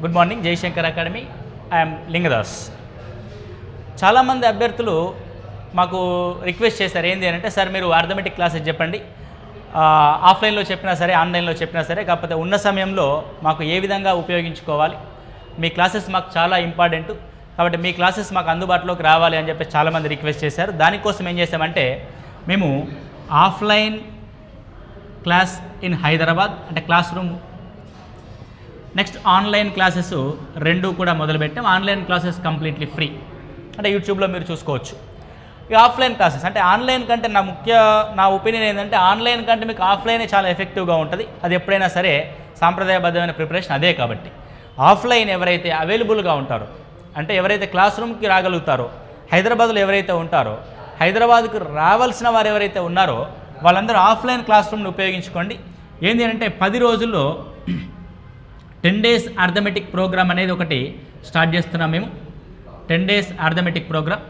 Good morning Jayashankar academy I'm Lingadas చాలామంది అభ్యర్థులు మాకు రిక్వెస్ట్ చేశారు. ఏంటి అని అంటే సార్ మీరు అర్థమెటిక్ క్లాసెస్ చెప్పండి. ఆఫ్లైన్లో చెప్పినా సరే ఆన్లైన్లో చెప్పినా సరే కాకపోతే ఉన్న సమయంలో మాకు ఏ విధంగా ఉపయోగించుకోవాలి? మీ క్లాసెస్ మాకు చాలా ఇంపార్టెంట్ కాబట్టి మీ క్లాసెస్ మాకు అందుబాటులోకి రావాలి అని చెప్పి చాలామంది రిక్వెస్ట్ చేశారు. దానికోసం ఏం చేసామంటే మేము ఆఫ్లైన్ క్లాస్ ఇన్ హైదరాబాద్ అంటే class room next online classes రెండు కూడా మొదలుపెట్టాం. ఆన్లైన్ క్లాసెస్ కంప్లీట్లీ ఫ్రీ అంటే యూట్యూబ్లో మీరు చూసుకోవచ్చు. ఈ ఆఫ్లైన్ క్లాసెస్ అంటే ఆన్లైన్ కంటే నా ముఖ్య నా ఒపీనియన్ ఏంటంటే ఆన్లైన్ కంటే మీకు ఆఫ్లైనే చాలా ఎఫెక్టివ్గా ఉంటుంది. అది ఎప్పుడైనా సరే సాంప్రదాయబద్ధమైన ప్రిపరేషన్ అదే కాబట్టి. ఆఫ్లైన్ ఎవరైతే అవైలబుల్గా ఉంటారో అంటే ఎవరైతే క్లాస్ రూమ్కి రాగలుగుతారో హైదరాబాద్లో ఎవరైతే ఉంటారో హైదరాబాద్కు రావాల్సిన వారు ఎవరైతే ఉన్నారో వాళ్ళందరూ ఆఫ్లైన్ క్లాస్ రూమ్ని ఉపయోగించుకోండి. ఏంటి అంటే పది రోజుల్లో టెన్ డేస్ అర్థమెటిక్ ప్రోగ్రామ్ అనేది ఒకటి స్టార్ట్ చేస్తున్నాం మేము. Ten days arithmetic programme.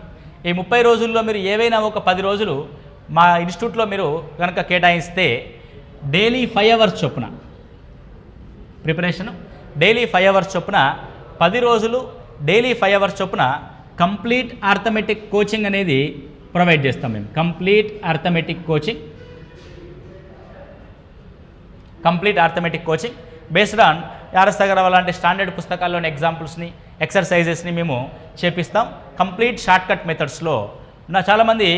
ఈ ముప్పై రోజుల్లో మీరు ఏవైనా ఒక పది రోజులు మా ఇన్స్టిట్యూట్లో మీరు కనుక కేటాయిస్తే డైలీ ఫైవ్ అవర్స్ చొప్పున ప్రిపరేషను. డైలీ ఫైవ్ అవర్స్ చొప్పున పది రోజులు డైలీ ఫైవ్ అవర్స్ చొప్పున కంప్లీట్ అర్థమెటిక్ కోచింగ్ అనేది ప్రొవైడ్ చేస్తాం మేము. Complete arithmetic coaching. Complete arithmetic coaching. Based on RS Agarwal లాంటి స్టాండర్డ్ పుస్తకాల్లోని ఎగ్జాంపుల్స్ని ఎక్సర్సైజెస్ని మేము చేపిస్తాం. కంప్లీట్ షార్ట్కట్ మెథడ్స్లో నా చాలామంది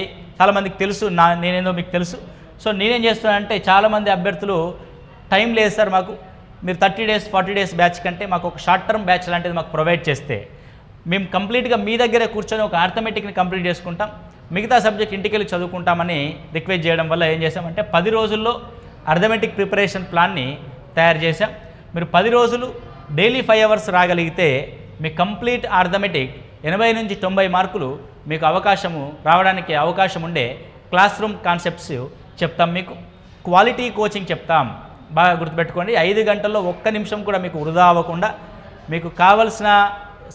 చాలామందికి తెలుసు నా నేనేందో మీకు తెలుసు. సో నేనేం చేస్తున్నానంటే చాలామంది అభ్యర్థులు టైం లేదు సార్ మాకు. మీరు thirty days forty days batch కంటే మాకు ఒక షార్ట్ టర్మ్ బ్యాచ్ లాంటిది మాకు ప్రొవైడ్ చేస్తే మేము కంప్లీట్గా మీ దగ్గరే కూర్చొని ఒక ఆర్థమెటిక్ని కంప్లీట్ చేసుకుంటాం. మిగతా సబ్జెక్ట్ ఇంటికి వెళ్ళి చదువుకుంటామని రిక్వెస్ట్ చేయడం వల్ల ఏం చేసామంటే పది రోజుల్లో అర్థమెటిక్ ప్రిపరేషన్ ప్లాన్ని తయారు చేశాం. మీరు పది రోజులు డైలీ ఫైవ్ అవర్స్ రాగలిగితే మీ కంప్లీట్ ఆర్థమెటిక్ ఎనభై నుంచి తొంభై మార్కులు మీకు అవకాశము రావడానికి అవకాశం ఉండే క్లాస్ రూమ్ కాన్సెప్ట్స్ చెప్తాం మీకు. క్వాలిటీ కోచింగ్ చెప్తాం. బాగా గుర్తుపెట్టుకోండి ఐదు గంటల్లో ఒక్క నిమిషం కూడా మీకు వృధా అవ్వకుండా మీకు కావలసిన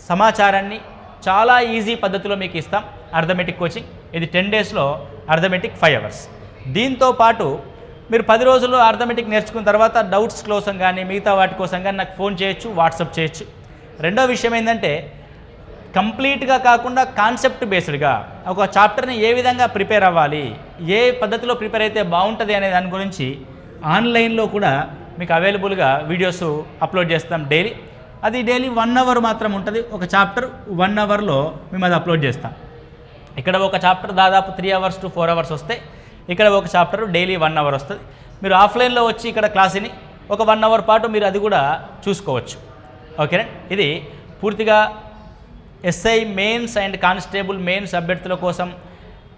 సమాచారాన్ని చాలా ఈజీ పద్ధతిలో మీకు ఇస్తాం. అర్థమెటిక్ కోచింగ్ ఇది టెన్ డేస్లో అర్థమెటిక్ ఫైవ్ అవర్స్. దీంతో పాటు మీరు పది రోజుల్లో అర్థమెటిక్ నేర్చుకున్న తర్వాత డౌట్స్ కోసం కానీ మిగతా వాటి కోసం కానీ నాకు ఫోన్ చేయొచ్చు వాట్సాప్ చేయొచ్చు. రెండో విషయం ఏంటంటే కంప్లీట్గా కాకుండా కాన్సెప్ట్ బేస్డ్గా ఒక చాప్టర్ని ఏ విధంగా ప్రిపేర్ అవ్వాలి ఏ పద్ధతిలో ప్రిపేర్ అయితే బాగుంటుంది అనే దాని గురించి ఆన్లైన్లో కూడా మీకు అవైలబుల్గా వీడియోస్ అప్లోడ్ చేస్తాం డైలీ అది డైలీ వన్ అవర్ మాత్రం ఉంటుంది. ఒక చాప్టర్ వన్ అవర్లో మేము అది అప్లోడ్ చేస్తాం. ఇక్కడ ఒక చాప్టర్ దాదాపు three hours to four hours వస్తే ఇక్కడ ఒక చాప్టర్ డైలీ వన్ అవర్ వస్తుంది. మీరు ఆఫ్లైన్లో వచ్చి ఇక్కడ క్లాసుని ఒక వన్ అవర్ పాటు మీరు అది కూడా చూసుకోవచ్చు. ఓకేనా ఇది పూర్తిగా SI mains and constable mains అభ్యర్థుల కోసం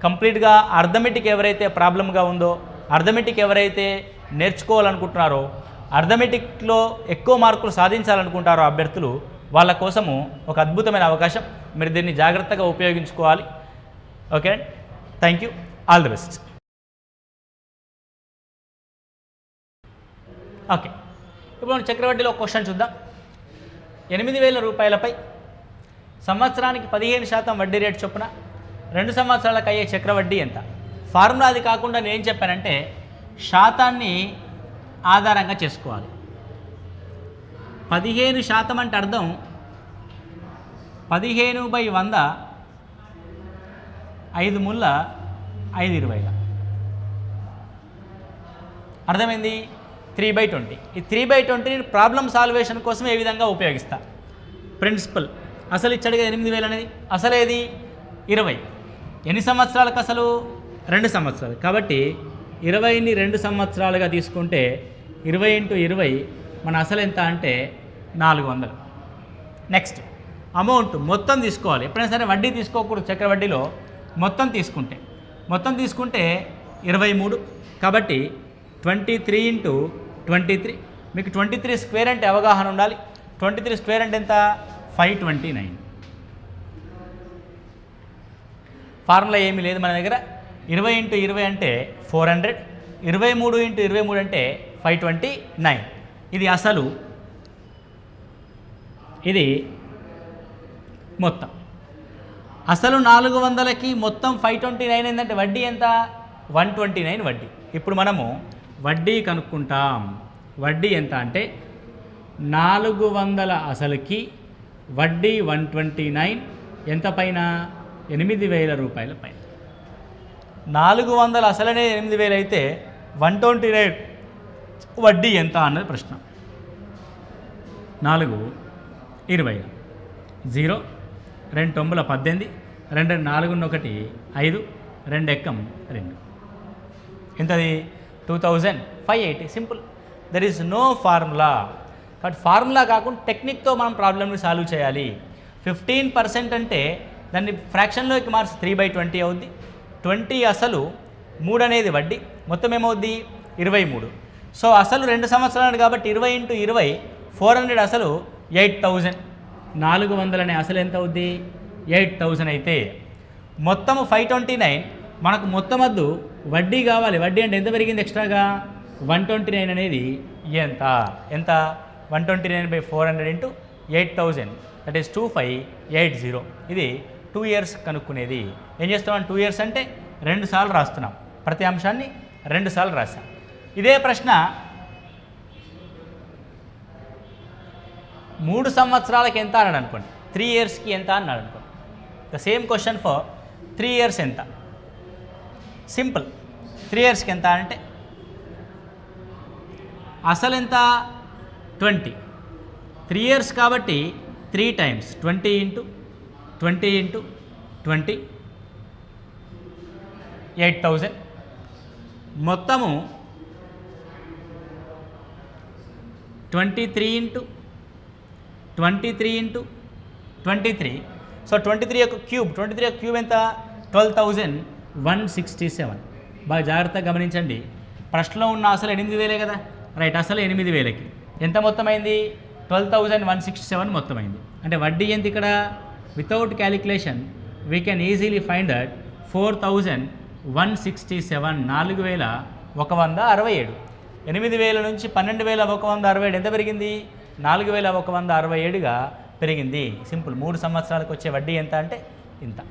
కంప్లీట్గా అర్థమెటిక్ ఎవరైతే ప్రాబ్లంగా ఉందో అర్థమెటిక్ ఎవరైతే నేర్చుకోవాలనుకుంటున్నారో అర్థమెటిక్లో ఎక్కువ మార్కులు సాధించాలనుకుంటారో అభ్యర్థులు వాళ్ళ కోసము ఒక అద్భుతమైన అవకాశం. మీరు దీన్ని జాగ్రత్తగా ఉపయోగించుకోవాలి. Okay thank you all the best okay. ఇప్పుడు మనం చక్రవడ్డీలో క్వశ్చన్ చూద్దాం. ఎనిమిది వేల రూపాయలపై సంవత్సరానికి పదిహేను శాతం వడ్డీ రేటు చొప్పున రెండు సంవత్సరాలకు అయ్యే చక్రవడ్డీ ఎంత? ఫార్ములా అది కాకుండా నేను ఏం చెప్పానంటే శాతాన్ని ఆధారంగా చేసుకోవాలి. పదిహేను శాతం అంటే అర్థం పదిహేను బై వంద ఐదు ముళ్ళ ఐదు ఇరవైల. అర్థమైంది? Three by twenty. ఈ three by twenty problem salvation కోసం ఏ విధంగా ఉపయోగిస్తా? ప్రిన్సిపల్. అసలు ఇచ్చాడుగా ఎనిమిది వేలు అనేది? అసలేది ఇరవై. ఎన్ని సంవత్సరాలకు అసలు? రెండు సంవత్సరాలు. కాబట్టి ఇరవైని రెండు సంవత్సరాలుగా తీసుకుంటే ఇరవై ఇంటూ ఇరవై మన అసలు ఎంత అంటే నాలుగు వందలు. నెక్స్ట్ అమౌంట్ మొత్తం తీసుకోవాలి. ఎప్పుడైనా సరే వడ్డీ తీసుకోకూడదు చక్ర వడ్డీలో. మొత్తం తీసుకుంటే. మొత్తం తీసుకుంటే ఇరవై మూడు. కాబట్టి twenty three into twenty three. మీకు ట్వంటీ త్రీ స్క్వేర్ అంటే అవగాహన ఉండాలి. ట్వంటీ త్రీ స్క్వేర్ అంటే ఎంత? Five twenty nine. ఫార్ములా ఏమీ లేదు మన దగ్గర. ఇరవై ఇంటూ ఇరవై అంటే ఫోర్ హండ్రెడ్. ఇరవై మూడు ఇంటూ ఇరవై మూడు అంటే ఫైవ్ ట్వంటీ నైన్. ఇది అసలు ఇది మొత్తం. అసలు నాలుగు వందలకి మొత్తం ఫైవ్ ట్వంటీ నైన్ ఏంటంటే వడ్డీ ఎంత? వన్ ట్వంటీ నైన్ వడ్డీ. ఇప్పుడు మనము వడ్డీ కనుక్కుంటాం. వడ్డీ ఎంత అంటే నాలుగు వందల అసలుకి వడ్డీ వన్ ట్వంటీ నైన్ ఎంత పైన? ఎనిమిది వేల రూపాయల పైన. నాలుగు వందల అసలనే ఎనిమిది వేలు అయితే వన్ ట్వంటీ నైన్ వడ్డీ ఎంత అన్నది ప్రశ్న. నాలుగు ఇరవై జీరో రెండు తొమ్మిదిల పద్దెనిమిది రెండు నాలుగున్న ఒకటి ఐదు రెండు ఎక్కం రెండు. ఎంతది? Two thousand five eighty simple there is no formula కాబట్టి ఫార్ములా కాకుండా టెక్నిక్తో మనం ప్రాబ్లమ్ని సాల్వ్ చేయాలి. ఫిఫ్టీన్ పర్సెంట్ అంటే దాన్ని ఫ్రాక్షన్లోకి మార్క్స్ త్రీ బై ట్వంటీ అవుద్ది. ట్వంటీ అసలు మూడు అనేది వడ్డీ. మొత్తం ఏమవుద్ది? ఇరవై మూడు. సో అసలు రెండు సంవత్సరాలు కాబట్టి ఇరవై ఇంటూ ఇరవై ఫోర్ హండ్రెడ్ అసలు ఎయిట్ థౌజండ్ నాలుగు వందలనే అసలు ఎంత అవుద్ది? ఎయిట్ థౌజండ్ అయితే. మొత్తము ఫైవ్ ట్వంటీ నైన్ మనకు మొత్తం వద్దు వడ్డీ కావాలి. వడ్డీ అంటే ఎంత పెరిగింది ఎక్స్ట్రాగా? వన్ ట్వంటీ నైన్ అనేది ఎంత? ఎంత? One twenty nine by four hundred into eight thousand. That is two five eight zero. ఇది టూ ఇయర్స్ కనుక్కునేది. ఏం చేస్తున్నాం? టూ ఇయర్స్ అంటే రెండు సార్లు రాస్తున్నాం. ప్రతి అంశాన్ని రెండు సార్లు రాసాం ఇదే ప్రశ్న మూడు సంవత్సరాలకి ఎంత అన్నాడు అనుకోండి. త్రీ ఇయర్స్కి ఎంత అన్నాడు అనుకోండి. The same question for three years ఎంత? సింపుల్. త్రీ ఇయర్స్కి ఎంత అంటే అసలు ఎంత? ట్వంటీ. త్రీ ఇయర్స్ కాబట్టి three times. Twenty into twenty into twenty. Eight thousand. మొత్తము twenty three into twenty three into twenty three. So twenty three యొక్క cube twenty three యొక్క క్యూబ్ ఎంత? Twelve thousand. One sixty seven. బాగా జాగ్రత్తగా గమనించండి. ప్రశ్నలో ఉన్న అసలు ఎనిమిది వేలే కదా? రైట్ అసలు ఎనిమిది వేలకి. ఎంత మొత్తమైంది? Twelve thousand one sixty seven మొత్తమైంది. అంటే వడ్డీ ఎంత ఇక్కడ? Without calculation we can easily find that four thousand one sixty seven నాలుగు వేల ఒక వంద అరవై ఏడు. ఎనిమిది వేల నుంచి పన్నెండు వేల ఒక వంద అరవై ఏడు ఎంత పెరిగింది? నాలుగు వేల ఒక వంద అరవై ఏడుగా పెరిగింది. సింపుల్ మూడు సంవత్సరాలకు వచ్చే వడ్డీ ఎంత అంటే ఇంత.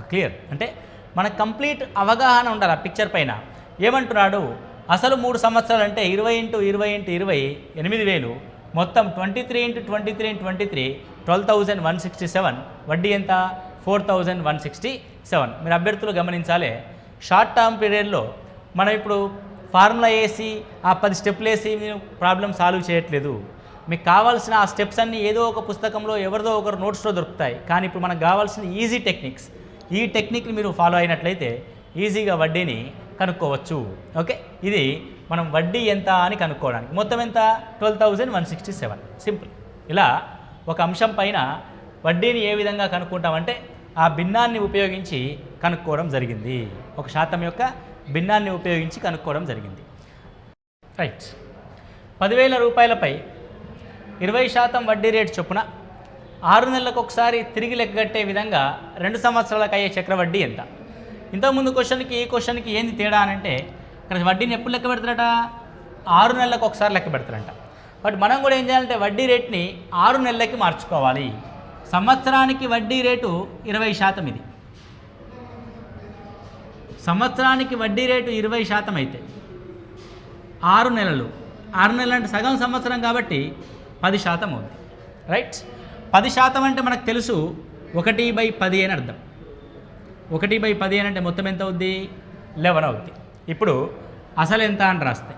క్లియర్ అంటే మనకు కంప్లీట్ అవగాహన ఉండాలి ఆ పిక్చర్ పైన. ఏమంటున్నాడు? అసలు మూడు సంవత్సరాలు అంటే ఇరవై ఇంటూ ఇరవై ఇంటూ ఇరవై ఎనిమిది వేలు. మొత్తం twenty three into twenty three into twenty three twelve thousand one sixty seven వడ్డీ ఎంత? Four thousand one sixty seven మీరు అభ్యర్థులు గమనించాలి. షార్ట్ టర్మ్ పీరియడ్లో మనం ఇప్పుడు ఫార్ములా వేసి ఆ పది స్టెప్లు వేసి మీరు ప్రాబ్లం సాల్వ్ చేయట్లేదు. మీకు కావాల్సిన ఆ స్టెప్స్ అన్నీ ఏదో ఒక పుస్తకంలో ఎవరిదో ఒకరు నోట్స్లో దొరుకుతాయి. కానీ ఇప్పుడు మనకు కావాల్సిన ఈజీ టెక్నిక్స్ ఈ టెక్నిక్ని మీరు ఫాలో అయినట్లయితే ఈజీగా వడ్డీని కనుక్కోవచ్చు. ఓకే? ఇది మనం వడ్డీ ఎంత అని కనుక్కోవడానికి. మొత్తం ఎంత? Twelve thousand one sixty seven. Simple. ఇలా ఒక అంశం పైన వడ్డీని ఏ విధంగా కనుక్కుంటామంటే ఆ భిన్నాన్ని ఉపయోగించి కనుక్కోవడం జరిగింది. ఒక శాతం యొక్క భిన్నాన్ని ఉపయోగించి కనుక్కోవడం జరిగింది. రైట్. పదివేల రూపాయలపై ఇరవై శాతం వడ్డీ రేటు చొప్పున ఆరు నెలలకు ఒకసారి తిరిగి లెక్కగట్టే విధంగా రెండు సంవత్సరాలకు అయ్యే చక్రవడ్డీ ఎంత? ఇంతకుముందు క్వశ్చన్కి ఈ క్వశ్చన్కి ఏంది తేడా అని అంటే ఇక్కడ వడ్డీని ఎప్పుడు లెక్క పెడతారట? ఆరు నెలలకు ఒకసారి లెక్క పెడతారంట. బట్ మనం కూడా ఏం చేయాలంటే వడ్డీ రేట్ని ఆరు నెలలకి మార్చుకోవాలి. సంవత్సరానికి వడ్డీ రేటు ఇరవై శాతం ఇది. సంవత్సరానికి వడ్డీ రేటు ఇరవై శాతం అయితే ఆరు నెలలు. ఆరు నెలలు అంటే సగం సంవత్సరం కాబట్టి పది శాతం అవుతుంది రైట్? పది శాతం అంటే మనకు తెలుసు ఒకటి బై పది అని అర్థం. ఒకటి బై పది అని అంటే మొత్తం ఎంత అవుద్ది? లెవెన్ అవుద్ది. ఇప్పుడు అసలు ఎంత అని రాస్తే.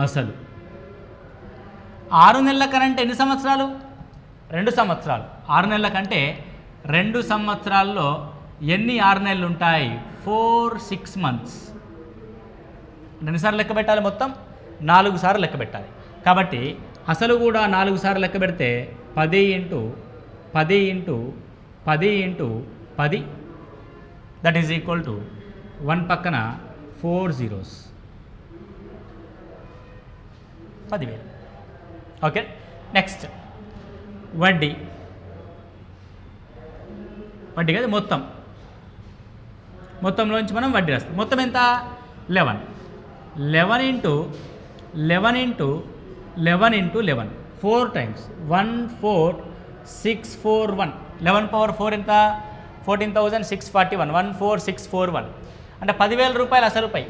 అసలు. ఆరు నెలల కరెంట్ ఎన్ని సంవత్సరాలు? రెండు సంవత్సరాలు. ఆరు నెలల కంటే రెండు సంవత్సరాల్లో ఎన్ని ఆరు నెలలు ఉంటాయి? Four six months. ఎన్నిసార్లు లెక్క పెట్టాలి మొత్తం? నాలుగు సార్లు లెక్క పెట్టాలి. కాబట్టి అసలు కూడా నాలుగు సార్లు లెక్క పెడితే పది ఇంటూ పది ఇంటూ పది ఇంటూ పది. That is equal to one పక్కన ఫోర్ జీరోస్ పదివేలు. ఓకే నెక్స్ట్ వడ్డీ. వడ్డీ కదా మొత్తం. మొత్తంలోంచి మనం వడ్డీ రాస్తాం. మొత్తం ఎంత? Eleven. Eleven into eleven into eleven into eleven. Four times one four six four one eleven power four ఎంత? Fourteen thousand six forty one one four six four one అంటే పదివేల రూపాయలు అసలుపై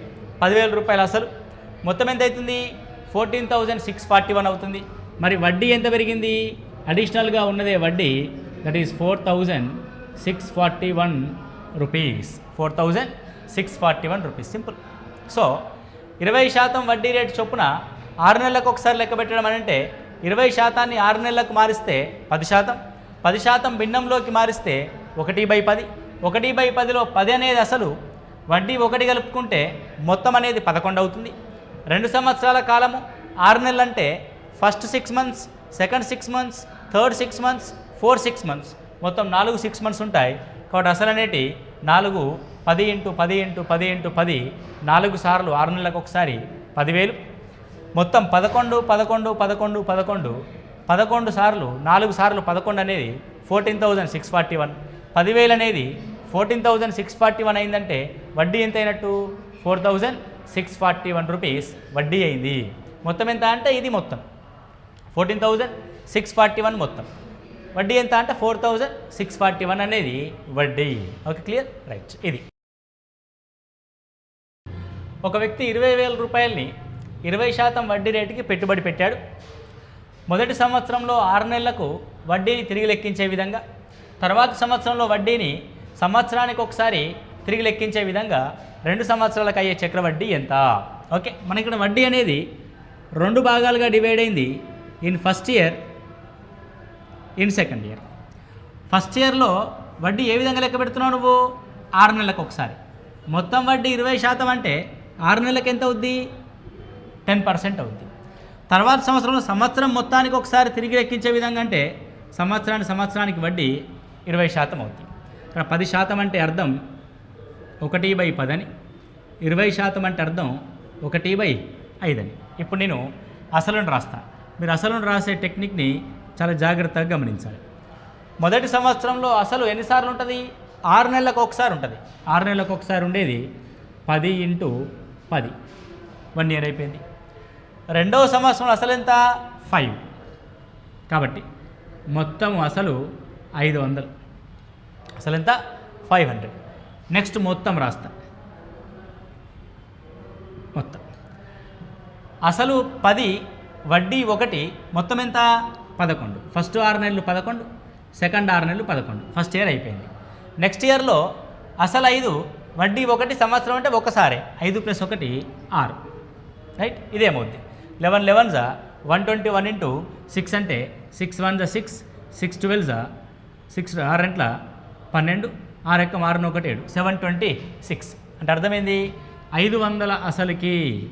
పదివేల రూపాయలు అసలు. మొత్తం ఎంత అవుతుంది? Fourteen thousand six forty one అవుతుంది. మరి వడ్డీ ఎంత పెరిగింది? అడిషనల్గా ఉన్నదే వడ్డీ. That is four thousand six forty one rupees four thousand six forty one rupees simple so ఇరవై శాతం వడ్డీ రేటు చొప్పున ఆరు నెలలకు ఒకసారి లెక్క పెట్టడం అని అంటే ఇరవై శాతాన్ని ఆరు నెలలకు మారిస్తే పది శాతం పది శాతం భిన్నంలోకి మారిస్తే ఒకటి బై పది ఒకటి బై పదిలో పది అనేది అసలు వడ్డీ ఒకటి కలుపుకుంటే మొత్తం అనేది పదకొండు అవుతుంది. రెండు సంవత్సరాల కాలము ఆరు నెలలు అంటే first six months second six months third six months four six months. మొత్తం నాలుగు సిక్స్ మంత్స్ ఉంటాయి. కాబట్టి అసలు అనేటి నాలుగు పది ఇంటూ పది ఇంటూ పది ఇంటూ పది నాలుగు సార్లు ఆరు నెలలకు ఒకసారి పదివేలు. మొత్తం పదకొండు పదకొండు పదకొండు పదకొండు పదకొండు సార్లు నాలుగు సార్లు పదకొండు అనేది fourteen thousand six forty one పదివేలు అనేది fourteen thousand six forty one అయిందంటే వడ్డీ ఎంత అయినట్టు? Four thousand six forty one rupees వడ్డీ అయింది. మొత్తం ఎంత అంటే ఇది మొత్తం. Fourteen thousand six forty one మొత్తం. వడ్డీ ఎంత అంటే four thousand six forty one అనేది వడ్డీ. ఓకే క్లియర్ రైట్ ఇది. ఒక వ్యక్తి ఇరవై వేల రూపాయలని ఇరవై శాతం వడ్డీ రేటుకి పెట్టుబడి పెట్టాడు. మొదటి సంవత్సరంలో ఆరు నెలలకు వడ్డీని తిరిగి లెక్కించే విధంగా తర్వాత సంవత్సరంలో వడ్డీని సంవత్సరానికి ఒకసారి తిరిగి లెక్కించే విధంగా రెండు సంవత్సరాలకు అయ్యే చక్రవడ్డీ ఎంత? ఓకే మన ఇక్కడ వడ్డీ అనేది రెండు భాగాలుగా డివైడ్ అయింది. In first year in second year first ఇయర్లో వడ్డీ ఏ విధంగా లెక్క పెడుతున్నావు నువ్వు? ఆరు నెలలకు ఒకసారి. మొత్తం వడ్డీ ఇరవై శాతం అంటే ఆరు నెలలకు ఎంత అవుద్ది? టెన్ పర్సెంట్ అవుద్ది. తర్వాత సంవత్సరంలో సంవత్సరం మొత్తానికి ఒకసారి తిరిగి లెక్కించే విధంగా అంటే సంవత్సరానికి సంవత్సరానికి వడ్డీ ఇరవై శాతం అవుద్ది. ఇక్కడ పది శాతం అంటే అర్థం ఒకటి బై పదని ఇరవై శాతం అంటే అర్థం ఒకటి బై ఐదని. ఇప్పుడు నేను అసలును రాస్తాను మీరు అసలును రాసే టెక్నిక్ని చాలా జాగ్రత్తగా గమనించాలి. మొదటి సంవత్సరంలో అసలు ఎన్నిసార్లు ఉంటుంది ఆరు నెలలకు ఒకసారి ఉంటుంది ఆరు నెలలకు ఒకసారి ఉండేది పది ఇంటూ పది. వన్ ఇయర్ అయిపోయింది. రెండవ సంవత్సరంలో అసలు ఎంత? ఫైవ్. కాబట్టి మొత్తం అసలు ఐదు వందలు. అసలు ఎంత? Five hundred. నెక్స్ట్ మొత్తం రాస్తా. మొత్తం. అసలు పది వడ్డీ ఒకటి మొత్తం ఎంత? పదకొండు. ఫస్ట్ ఆరు నెలలు పదకొండు సెకండ్ ఆరు నెలలు పదకొండు. ఫస్ట్ ఇయర్ అయిపోయింది. నెక్స్ట్ ఇయర్లో అసలు ఐదు వడ్డీ ఒకటి సంవత్సరం అంటే ఒకసారి. ఐదు ప్లస్ ఒకటి ఆరు. రైట్? ఇదేమవుద్ది లెవెన్ లెవెన్ జా one twenty one into six అంటే సిక్స్ వన్ జా సిక్స్ సిక్స్ ట్వెల్వ్ జా? సిక్స్ ఆరెంట్ల పన్నెండు? ఆరు ఎక్క ఆరున ఒకటి ఏడు. Seven twenty six. అంటే అర్థమైంది? ఐదు వందల అసలుకి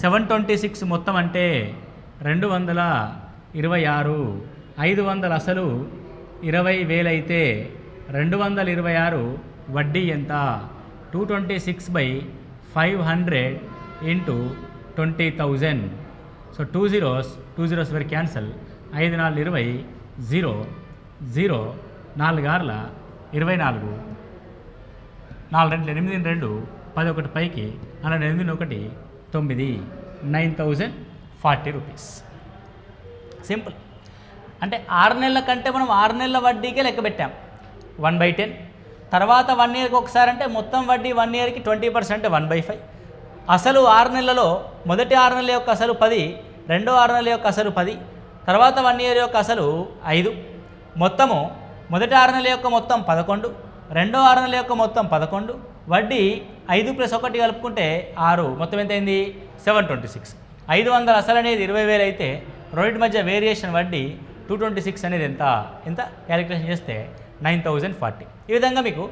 సెవెన్ ట్వంటీ సిక్స్ మొత్తం అంటే రెండు వందల ఇరవై ఆరు. ఐదు వందల అసలు ఇరవై వేలైతే రెండు వందల ఇరవై ఆరు వడ్డీ ఎంత? Two twenty six by five hundred into twenty thousand so two zeros two zeros వేరు క్యాన్సల్ ఐదు నాలుగు ఇరవై జీరో జీరో నాలుగు ఆరుల ఇరవై నాలుగు. నాలుగు రెండు ఎనిమిది రెండు పది ఒకటి పైకి అలా ఎనిమిది ఒకటి తొమ్మిది nine thousand forty rupees simple అంటే ఆరు నెలల కంటే మనం ఆరు నెలల వడ్డీకే లెక్క పెట్టాం. వన్ బై టెన్ తర్వాత వన్ ఇయర్కి ఒకసారి అంటే మొత్తం వడ్డీ వన్ ఇయర్కి twenty percent one by five అసలు ఆరు నెలలలో మొదటి ఆరు నెలల యొక్క అసలు పది రెండో ఆరు నెలల యొక్క అసలు పది తర్వాత వన్ ఇయర్ యొక్క అసలు ఐదు. మొత్తము మొదటి ఆరు నెలల యొక్క మొత్తం పదకొండు రెండో ఆరు నెలల యొక్క మొత్తం పదకొండు వడ్డీ ఐదు ప్లస్ ఒకటి కలుపుకుంటే ఆరు. మొత్తం ఎంత అయింది సెవెన్ ట్వంటీ సిక్స్. ఐదు వందల అసలు అనేది ఇరవై వేలు అయితే రెండింటి మధ్య వేరియేషన్ వడ్డీ టూ ట్వంటీ సిక్స్ అనేది ఎంత? ఎంత? క్యాలిక్యులేషన్ చేస్తే నైన్ థౌజండ్ ఫార్టీ. ఈ విధంగా మీకు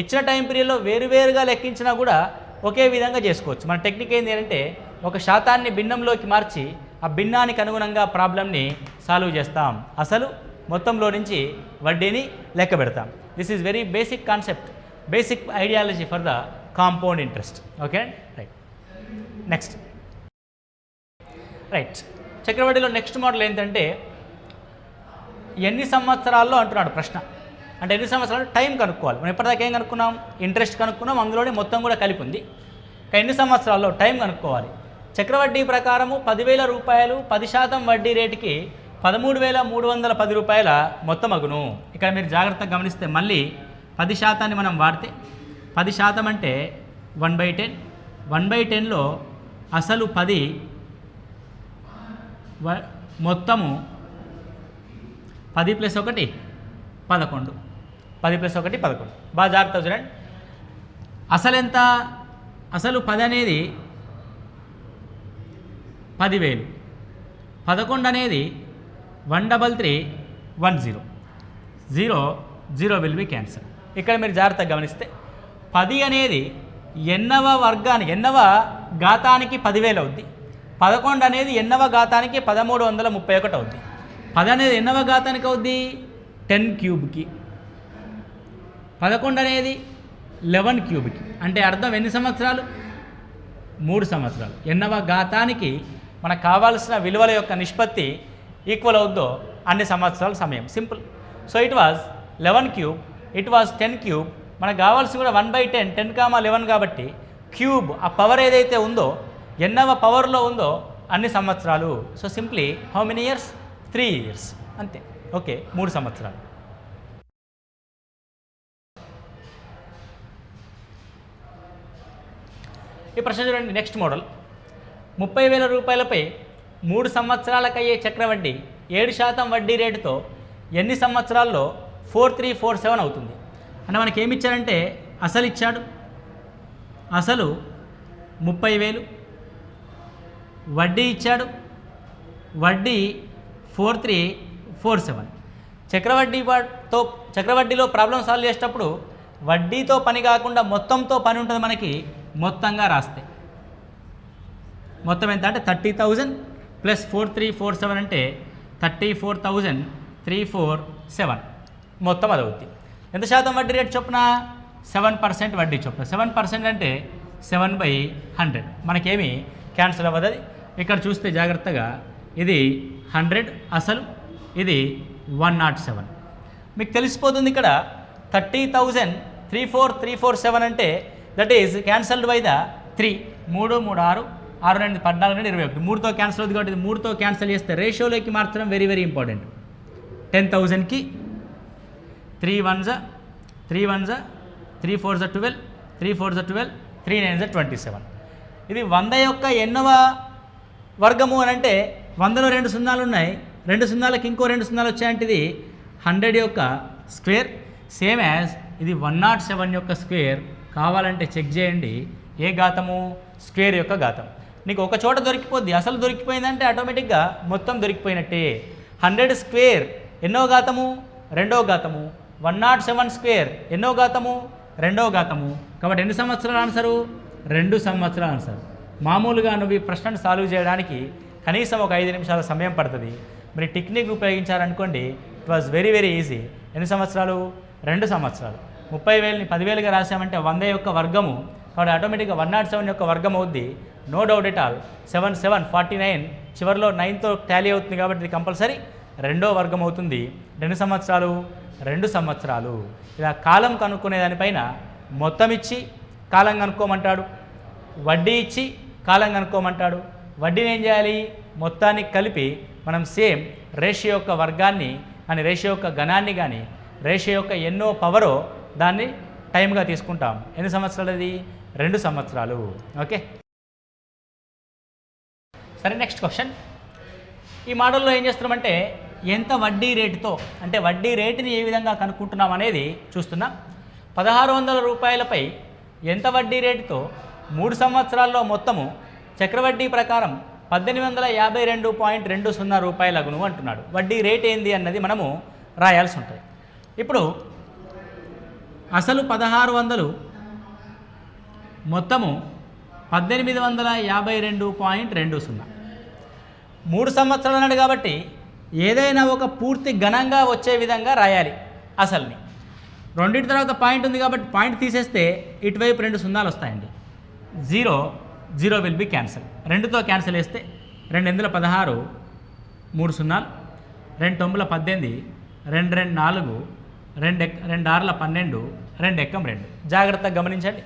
ఇచ్చిన టైం పీరియడ్లో వేరువేరుగా లెక్కించినా కూడా ఒకే విధంగా చేసుకోవచ్చు. మన టెక్నిక్ ఏంటి అంటే ఒక శాతాన్ని భిన్నంలోకి మార్చి ఆ భిన్నానికి అనుగుణంగా ప్రాబ్లమ్ని సాల్వ్ చేస్తాం. అసలు మొత్తంలో నుంచి వడ్డీని లెక్క పెడతాం. This is very basic concept basic ideology for the compound interest okay right next right చక్రవడ్డీలో next model ఏంటంటే ఎన్ని సంవత్సరాల్లో అంటున్నాడు ప్రశ్న. అంటే ఎన్ని సంవత్సరాలు టైం కనుక్కోవాలి. మనం ఎప్పటిదాకా ఏం కనుక్కున్నాం? ఇంట్రెస్ట్ కనుక్కున్నాం. అందులోనే మొత్తం కూడా కలిపి ఉంది. ఎన్ని సంవత్సరాల్లో టైం కనుక్కోవాలి? చక్రవడ్డీ ప్రకారము పదివేల రూపాయలు పది శాతం వడ్డీ రేటుకి పదమూడు వేల మూడు వందల పది రూపాయల మొత్తం అగును. ఇక్కడ మీరు జాగ్రత్తగా గమనిస్తే మళ్ళీ పది శాతాన్ని మనం వాడితే పది శాతం అంటే one by ten. One by టెన్లో అసలు పది వ- మొత్తము పది ప్లస్ ఒకటి పదకొండు. పది ప్లస్ ఒకటి పదకొండు. బాగా జాగ్రత్త చూడండి. అసలు ఎంత? అసలు పది అనేది పదివేలు. పదకొండు అనేది one double three one zero. Zero zero will be cancer. ఇక్కడ మీరు జాగ్రత్తగా గమనిస్తే పది అనేది ఎన్నవ వర్గానికి ఎన్నవ ఘాతానికి పదివేలు అవుద్ది. పదకొండు అనేది ఎన్నవ ఘాతానికి పదమూడు వందల ముప్పై ఒకటి అవుద్ది. పది అనేది ఎన్నవ ఘాతానికి అవుద్ది? టెన్ క్యూబ్కి. పదకొండు అనేది లెవెన్ క్యూబ్కి. అంటే అర్థం ఎన్ని సంవత్సరాలు? మూడు సంవత్సరాలు. ఎన్నవ ఘాతానికి మనకు కావాల్సిన విలువల యొక్క నిష్పత్తి ఈక్వల్ అవుద్దో అన్ని సంవత్సరాల సమయం. Simple so it was eleven cube it was ten cube మనకు కావాల్సి కూడా one by ten ten comma eleven కాబట్టి క్యూబ్ ఆ పవర్ ఏదైతే ఉందో ఎన్నవ పవర్లో ఉందో అన్ని సంవత్సరాలు. So simply how many years three years అంతే. ఓకే మూడు సంవత్సరాలు. ఈ ప్రశ్న చూడండి నెక్స్ట్ మోడల్ ముప్పై వేల రూపాయలపై మూడు సంవత్సరాలకయ్యే చక్రవడ్డీ ఏడు శాతం వడ్డీ రేటుతో ఎన్ని సంవత్సరాల్లో ఫోర్ త్రీ ఫోర్ సెవెన్ అవుతుంది? అంటే మనకి ఏమి ఇచ్చారంటే అసలు ఇచ్చాడు. అసలు ముప్పై వేలు. వడ్డీ ఇచ్చాడు. వడ్డీ ఫోర్ త్రీ ఫోర్ సెవెన్. చక్రవడ్డీతో చక్రవడ్డీలో ప్రాబ్లం సాల్వ్ చేసేటప్పుడు వడ్డీతో పని కాకుండా మొత్తంతో పని ఉంటుంది మనకి మొత్తంగా రాస్తే. మొత్తం ఎంత అంటే thirty thousand plus four three four seven అంటే thirty four thousand three four seven. మొత్తం అది అవుద్ది. ఎంత శాతం వడ్డీ రేట్ చొప్పున? సెవెన్ పర్సెంట్ వడ్డీ చొప్పున. సెవెన్ పర్సెంట్ అంటే సెవెన్ బై హండ్రెడ్. మనకేమి క్యాన్సిల్ అవ్వదు అది. ఇక్కడ చూస్తే జాగ్రత్తగా ఇది హండ్రెడ్ అసలు ఇది వన్ నాట్ సెవెన్. మీకు తెలిసిపోతుంది ఇక్కడ thirty thousand three four three four seven అంటే that is cancelled by the three మూడు మూడు ఆరు ఆరు రెండు పద్నాలుగు నుండి ఇరవై ఒకటి. మూడుతో క్యాన్సిల్ అవుతుంది కాబట్టి మూడుతో క్యాన్సిల్ చేస్తే రేషియోలోకి మార్చడం వెరీ వెరీ ఇంపార్టెంట్ టెన్ థౌజండ్కి three one three one three four జా ట్వెల్వ్ త్రీ ఫోర్ జా ట్వెల్వ్ త్రీ నైన్ జా ట్వంటీ సెవెన్ ఇది వంద యొక్క ఎన్నవ వర్గము అని అంటే వందలో రెండు సున్నాలు ఉన్నాయి. రెండు సున్నాలకు ఇంకో రెండు సున్నాలు వచ్చాయంటే ఇది హండ్రెడ్ oh యొక్క స్క్వేర్ సేమ్ యాజ్ ఇది వన్ నాట్ సెవెన్ యొక్క స్క్వేర్ కావాలంటే చెక్ చేయండి. ఏ ఘాతము? స్క్వేర్ యొక్క ఘాతం. నీకు ఒక చోట దొరికిపోద్ది. అసలు దొరికిపోయిందంటే ఆటోమేటిక్గా మొత్తం దొరికిపోయినట్టే. హండ్రెడ్ స్క్వేర్ ఎన్నో ఘాతము? రెండో ఘాతము. వన్ నాట్ సెవెన్ స్క్వేర్ ఎన్నో ఘాతము? రెండో ఘాతము. కాబట్టి ఎన్ని సంవత్సరాలు ఆన్సరు? రెండు సంవత్సరాలు ఆన్సర్. మామూలుగా నువ్వు ఈ ప్రశ్నను సాల్వ్ చేయడానికి కనీసం ఒక ఐదు నిమిషాల సమయం పడుతుంది. మరి technique ఉపయోగించారనుకోండి it was very very easy ఎన్ని సంవత్సరాలు? రెండు సంవత్సరాలు. ముప్పై వేలని పదివేలుగా రాసామంటే వంద యొక్క వర్గము కాబట్టి ఆటోమేటిక్గా వన్ నాట్ సెవెన్ యొక్క వర్గం అవుద్ది. No doubt at all seven seven forty nine చివరిలో నైన్తో టాలీ అవుతుంది కాబట్టి ఇది కంపల్సరీ రెండో వర్గం అవుతుంది. రెండు సంవత్సరాలు రెండు సంవత్సరాలు. ఇలా కాలం కనుక్కునే దానిపైన మొత్తం ఇచ్చి కాలం కనుక్కోమంటాడు. వడ్డీ ఇచ్చి కాలం కనుక్కోమంటాడు. వడ్డీని ఏం చేయాలి? మొత్తాన్ని కలిపి మనం సేమ్ రేషియో యొక్క వర్గాన్ని అని రేషియో యొక్క గణాన్ని కానీ రేషియో యొక్క ఎన్నో పవరో దాన్ని టైంగా తీసుకుంటాం. ఎన్ని సంవత్సరాలు అది రెండు సంవత్సరాలు. ఓకే? సరే నెక్స్ట్ క్వశ్చన్ ఈ మోడల్లో ఏం చేస్తున్నామంటే ఎంత వడ్డీ రేటుతో అంటే వడ్డీ రేటుని ఏ విధంగా కనుక్కుంటున్నాం అనేది చూస్తున్నాం. పదహారు వందల రూపాయలపై ఎంత వడ్డీ రేటుతో మూడు సంవత్సరాల్లో మొత్తము చక్రవడ్డీ ప్రకారం పద్దెనిమిది వందల యాభై రెండు పాయింట్ రెండు సున్నా రూపాయలగును అంటున్నాడు. వడ్డీ రేట్ ఏంది అన్నది మనము రాయాల్సి ఉంటుంది. ఇప్పుడు అసలు పదహారు వందలు మొత్తము పద్దెనిమిది వందల యాభై రెండు పాయింట్ రెండు సున్నా. మూడు సంవత్సరాలు అన్నాడు కాబట్టి ఏదైనా ఒక పూర్తి ఘనంగా వచ్చే విధంగా రాయాలి అసలుని. రెండింటి తర్వాత పాయింట్ ఉంది కాబట్టి పాయింట్ తీసేస్తే ఇటువైపు రెండు సున్నాలు వస్తాయండి. Zero zero will be cancel. రెండుతో క్యాన్సిల్ వేస్తే రెండు ఎందుల పదహారు మూడు సున్నాలు. రెండు తొమ్మిదిల పద్దెనిమిది రెండు రెండు నాలుగు రెండు ఎక్ రెండు ఆరుల పన్నెండు రెండు ఎక్కం రెండు. జాగ్రత్తగా గమనించండి.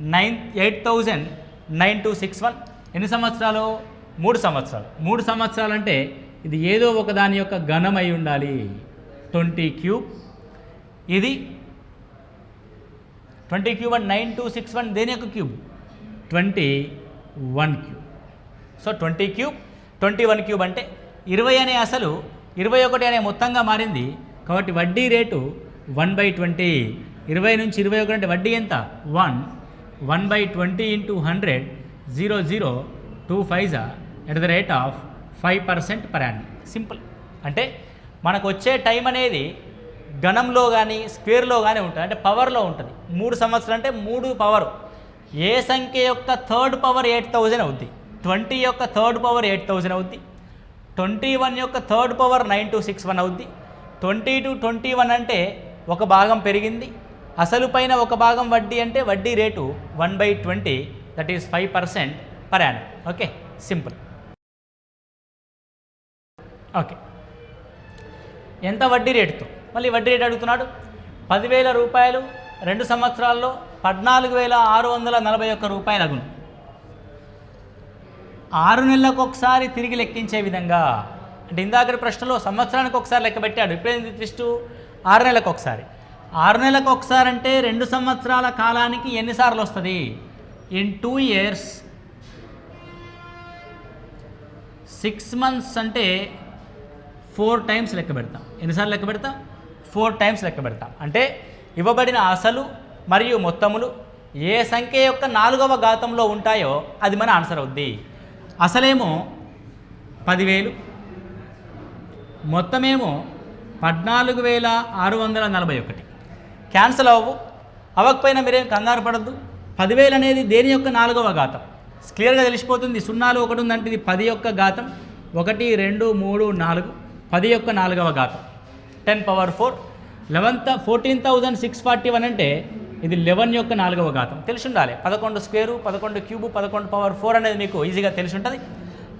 Nine eight thousand nine two six one. ఎన్ని సంవత్సరాలు? మూడు సంవత్సరాలు. మూడు సంవత్సరాలు అంటే ఇది ఏదో ఒక దాని యొక్క ఘనం అయి ఉండాలి. Twenty cube. ఇది twenty cube and nine two six one దేని యొక్క cube? Twenty one cube. So twenty cube twenty one cube అంటే ఇరవై అనే అసలు ఇరవై ఒకటి అనే మొత్తంగా మారింది. కాబట్టి వడ్డీ రేటు వన్ బై ట్వంటీ. ఇరవై నుంచి ఇరవై ఒకటి అంటే వడ్డీ ఎంత? One. One by twenty into hundred zero zero two five at the rate of five percent per simple. అంటే మనకు వచ్చే టైం అనేది గణంలో కానీ స్క్వేర్లో కానీ ఉంటుంది. అంటే పవర్లో ఉంటుంది. మూడు సంవత్సరాలు అంటే మూడు పవర్. ఏ సంఖ్య యొక్క థర్డ్ పవర్ ఎయిట్ థౌజండ్ అవుద్ది? ట్వంటీ యొక్క థర్డ్ పవర్ ఎయిట్ థౌజండ్ అవుద్ది. ట్వంటీ వన్ యొక్క third power nine two six one అవుద్ది. ట్వంటీ టు ట్వంటీ వన్ అంటే ఒక భాగం పెరిగింది. అసలు పైన ఒక భాగం వడ్డీ అంటే వడ్డీ rate one by twenty that is five percent per annum okay simple okay ఎంత వడ్డీ రేటుతో? మళ్ళీ వడ్డీ రేటు అడుగుతున్నాడు. పదివేల రూపాయలు రెండు సంవత్సరాల్లో పద్నాలుగు వేల ఆరు వందల నలభై ఒక్క రూపాయలు అగును. ఆరు నెలలకు ఒకసారి తిరిగి లెక్కించే విధంగా అంటే ఇందాక ప్రశ్నలో సంవత్సరానికి ఒకసారి లెక్క పెట్టాడు. ఇప్పుడేంది ఆరు నెలలకు ఒకసారి. ఆరు నెలలకు ఒకసారి అంటే రెండు సంవత్సరాల కాలానికి ఎన్నిసార్లు వస్తుంది? In two years six months అంటే ఫోర్ టైమ్స్ లెక్క పెడతాం. ఎన్నిసార్లు లెక్క పెడతాం? ఫోర్ టైమ్స్ లెక్క పెడతాం. అంటే ఇవ్వబడిన అసలు మరియు మొత్తములు ఏ సంఖ్య యొక్క నాలుగవ ఘాతంలో ఉంటాయో అది మన ఆన్సర్ అవుద్ది. అసలేమో పదివేలు మొత్తమేమో పద్నాలుగు వేల ఆరు వందల నలభై ఒకటి. క్యాన్సిల్ అవ్వవు అవ్వకపోయినా మీరేం కంగారు పడద్దు. పదివేలు అనేది దేని యొక్క నాలుగవ ఘాతం? క్లియర్గా తెలిసిపోతుంది. సున్నాలు ఒకటి ఉందంటే ఇది పది యొక్క ఘాతం. ఒకటి రెండు మూడు నాలుగు. పది యొక్క నాలుగవ ఘాతం. Ten power four. Eleventh fourteen thousand six forty one అంటే ఇది లెవెన్ యొక్క నాలుగవ ఘాతం. తెలిసి ఉండాలి పదకొండు స్క్వేరు పదకొండు క్యూబు పదకొండు పవర్ ఫోర్ అనేది మీకు ఈజీగా తెలిసి ఉంటుంది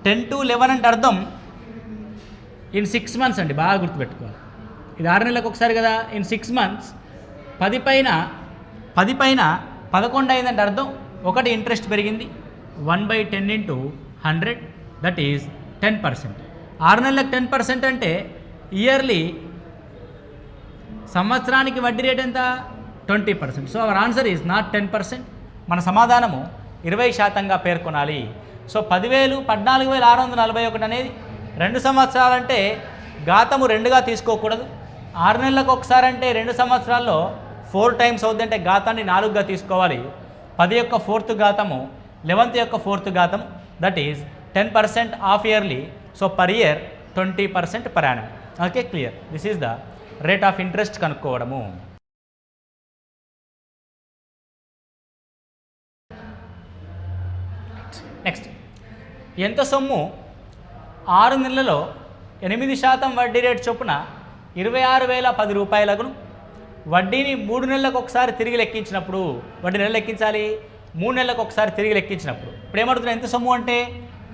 టెన్ టు లెవెన్ అంటే అర్థం ఇన్ సిక్స్ మంత్స్ అండి. బాగా గుర్తుపెట్టుకోవాలి. ఇది ఆరు నెలలకు ఒకసారి కదా? ఇన్ సిక్స్ మంత్స్ పది పైన పది పైన పదకొండు అయిందంటే అర్థం. ఒకటి ఇంట్రెస్ట్ పెరిగింది. One by ten into hundred that is ten percent. ఆరు నెలలకు టెన్ పర్సెంట్ అంటే ఇయర్లీ సంవత్సరానికి వడ్డీ రేట్ ఎంత? Twenty percent. So our answer is not ten percent. మన సమాధానము ఇరవై శాతంగా పేర్కొనాలి. సో పదివేలు పద్నాలుగు వేల ఆరు వందల నలభై ఒకటి అనేది రెండు సంవత్సరాలంటే ఘాతము రెండుగా తీసుకోకూడదు. ఆరు నెలలకు ఒకసారి అంటే రెండు సంవత్సరాల్లో ఫోర్ టైమ్స్ అవుద్ది అంటే ఘాతాన్ని నాలుగుగా తీసుకోవాలి. పది యొక్క ఫోర్త్ ఘాతము లెవెన్త్ యొక్క fourth ఘాతం that is ten percent of yearly so per year twenty percent per annum okay clear this is the rate of interest కనుక్కోవడము. Next ఎంత సొమ్ము? ఆరు నెలలలో ఎనిమిది శాతం వడ్డీ రేటు చొప్పున ఇరవై ఆరు వేల పది రూపాయలకు వడ్డీని మూడు నెలలకు ఒకసారి తిరిగి లెక్కించినప్పుడు వడ్డీ నెలలు లెక్కించాలి మూడు నెలలకు ఒకసారి తిరిగి లెక్కించినప్పుడు. ఇప్పుడు ఏమడుగుతున్నా ఎంత సొమ్ము అంటే?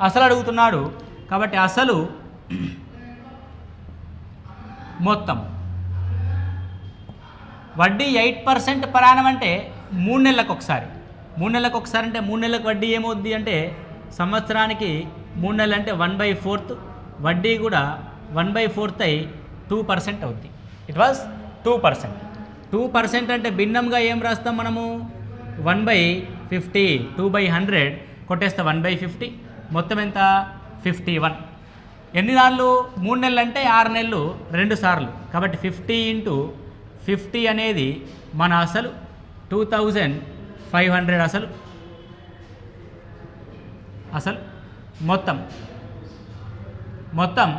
అసలు అడుగుతున్నాడు. కాబట్టి అసలు మొత్తం. వడ్డీ ఎయిట్ పర్సెంట్ పరాణం అంటే మూడు నెలలకు ఒకసారి. మూడు నెలలకు ఒకసారి అంటే మూడు నెలలకు వడ్డీ ఏమవుద్ది అంటే సంవత్సరానికి మూడు నెలలు అంటే వన్ బై ఫోర్త్. వడ్డీ కూడా వన్ బై ఫోర్త్ అయి టూ పర్సెంట్ అవుద్ది. It was two percent. Two percent అంటే భిన్నంగా ఏం రాస్తాం మనము? One by fifty two by hundred కొట్టేస్తా one by fifty మొత్తం ఎంత? ఫిఫ్టీ వన్ ఎన్ని సార్లు? మూడు నెలలు అంటే ఆరు నెలలు రెండు సార్లు. కాబట్టి ఫిఫ్టీ ఇంటూ ఫిఫ్టీ అనేది మన అసలు టూ థౌజండ్ ఫైవ్ హండ్రెడ్ అసలు. అసలు మొత్తం. మొత్తం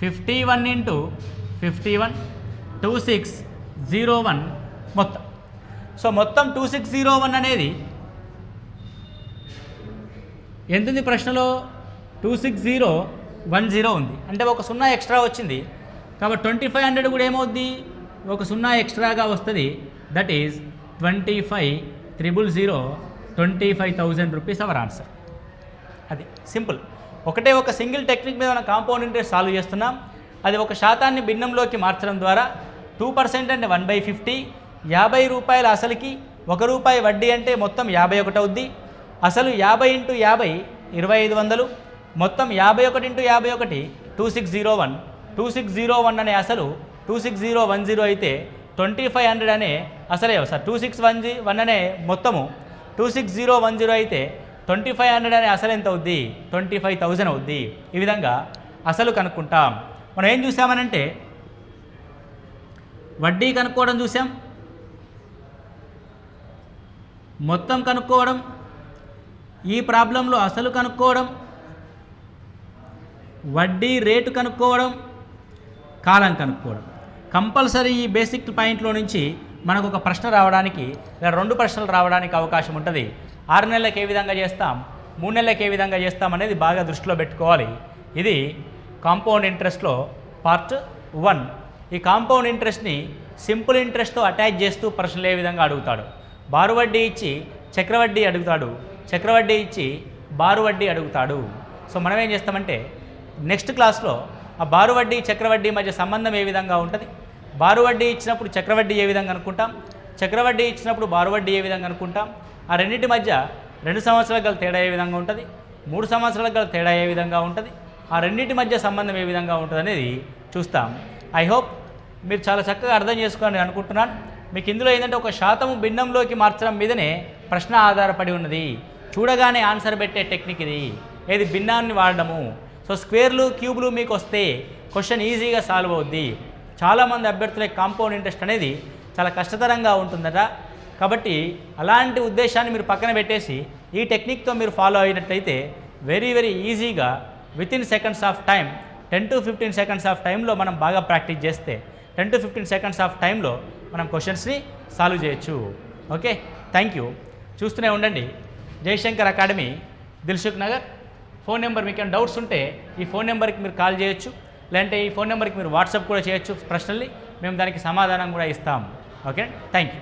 fifty one into fifty one two six zero one మొత్తం. సో మొత్తం టూ సిక్స్ జీరో వన్ అనేది ఎంతుంది ప్రశ్నలో? Two six zero one zero ఉంది. అంటే ఒక సున్నా ఎక్స్ట్రా వచ్చింది. కాబట్టి ట్వంటీ ఫైవ్ హండ్రెడ్ కూడా ఏమవుద్ది? ఒక సున్నా ఎక్స్ట్రాగా వస్తుంది. That is twenty five triple zero twenty five thousand rupees our answer అది సింపుల్. ఒకటే ఒక సింగిల్ టెక్నిక్ మీద మనం కాంపౌండ్ ఇంట్రెస్ట్ సాల్వ్ చేస్తున్నాం. అది ఒక శాతాన్ని భిన్నంలోకి మార్చడం ద్వారా టూ పర్సెంట్ అంటే వన్ బై ఫిఫ్టీ. యాభై రూపాయల అసలుకి ఒక రూపాయి వడ్డీ అంటే మొత్తం యాభై ఒకటి అవుద్ది. అసలు యాభై ఇంటూ యాభై ఇరవై ఐదు వందలు. మొత్తం యాభై ఒకటి ఇంటూ యాభై ఒకటి two six zero one two six zero one అనే అసలు two six zero one zero అయితే ట్వంటీ ఫైవ్ హండ్రెడ్ అనే అసలే సార్ టూ సిక్స్ వన్ జీ వన్ అనే మొత్తము. Two six zero one zero అయితే ట్వంటీ ఫైవ్ హండ్రెడ్ అనే అసలు ఎంత అవుద్ది? ట్వంటీ ఫైవ్ థౌజండ్ అవుద్ది. ఈ విధంగా అసలు కనుక్కుంటాం. మనం ఏం చూసామనంటే వడ్డీ కనుక్కోవడం చూసాం మొత్తం కనుక్కోవడం ఈ ప్రాబ్లంలో అసలు కనుక్కోవడం వడ్డీ రేటు కనుక్కోవడం కాలం కనుక్కోవడం. కంపల్సరీ ఈ బేసిక్ పాయింట్లో నుంచి మనకు ఒక ప్రశ్న రావడానికి లేదా రెండు ప్రశ్నలు రావడానికి అవకాశం ఉంటుంది. ఆరు నెలలకు ఏ విధంగా చేస్తాం మూడు నెలలకు ఏ విధంగా చేస్తాం అనేది బాగా దృష్టిలో పెట్టుకోవాలి. ఇది కాంపౌండ్ ఇంట్రెస్ట్లో పార్ట్ వన్. ఈ కాంపౌండ్ ఇంట్రెస్ట్ని సింపుల్ ఇంట్రెస్ట్తో అటాచ్ చేస్తూ ప్రశ్నలు ఏ విధంగా అడుగుతాడు? బారు వడ్డీ ఇచ్చి చక్రవడ్డీ అడుగుతాడు. చక్రవడ్డీ ఇచ్చి బారు వడ్డీ అడుగుతాడు. సో మనం ఏం చేస్తామంటే నెక్స్ట్ క్లాస్లో ఆ బారు వడ్డీ చక్రవడ్డీ మధ్య సంబంధం ఏ విధంగా ఉంటుంది? బారు వడ్డీ ఇచ్చినప్పుడు చక్రవడ్డీ ఏ విధంగా అనుకుంటాం? చక్రవడ్డీ ఇచ్చినప్పుడు బారు వడ్డీ ఏ విధంగా అనుకుంటాం? ఆ రెండింటి మధ్య రెండు సంవత్సరాల గల తేడా ఏ విధంగా ఉంటుంది? మూడు సంవత్సరాల గల తేడా ఏ విధంగా ఉంటుంది? ఆ రెండింటి మధ్య సంబంధం ఏ విధంగా ఉంటుంది అనేది చూస్తాం. ఐ హోప్ మీరు చాలా చక్కగా అర్థం చేసుకోవాలని అనుకుంటున్నాను. మీకు ఇందులో ఏంటంటే ఒక శాతము భిన్నంలోకి మార్చడం మీదనే ప్రశ్న ఆధారపడి ఉన్నది. చూడగానే ఆన్సర్ పెట్టే టెక్నిక్ ఇది. ఏది భిన్నాన్ని వాడడము. సో స్క్వేర్లు క్యూబ్లు మీకు వస్తే క్వశ్చన్ ఈజీగా సాల్వ్ అవుద్ది. చాలామంది అభ్యర్థులకి కాంపౌండ్ ఇంట్రెస్ట్ అనేది చాలా కష్టతరంగా ఉంటుందట. కాబట్టి అలాంటి ఉద్దేశాన్ని మీరు పక్కన పెట్టేసి ఈ టెక్నిక్తో మీరు ఫాలో అయినట్లయితే వెరీ వెరీ ఈజీగా within seconds of time ten to fifteen seconds of టైంలో మనం బాగా ప్రాక్టీస్ చేస్తే ten to fifteen seconds of టైంలో మనం క్వశ్చన్స్ని సాల్వ్ చేయొచ్చు. ఓకే? Thank you. చూస్తూనే ఉండండి. Jayashankar Academy Dilsukhnagar. Phone number మీకు ఏమైనా డౌట్స్ ఉంటే ఈ ఫోన్ నెంబర్కి మీరు కాల్ చేయొచ్చు. లేదంటే ఈ ఫోన్ నెంబర్కి మీరు వాట్సాప్ కూడా చేయొచ్చు ప్రశ్నల్ని. మేము దానికి సమాధానం కూడా ఇస్తాం. ఓకే? Thank you.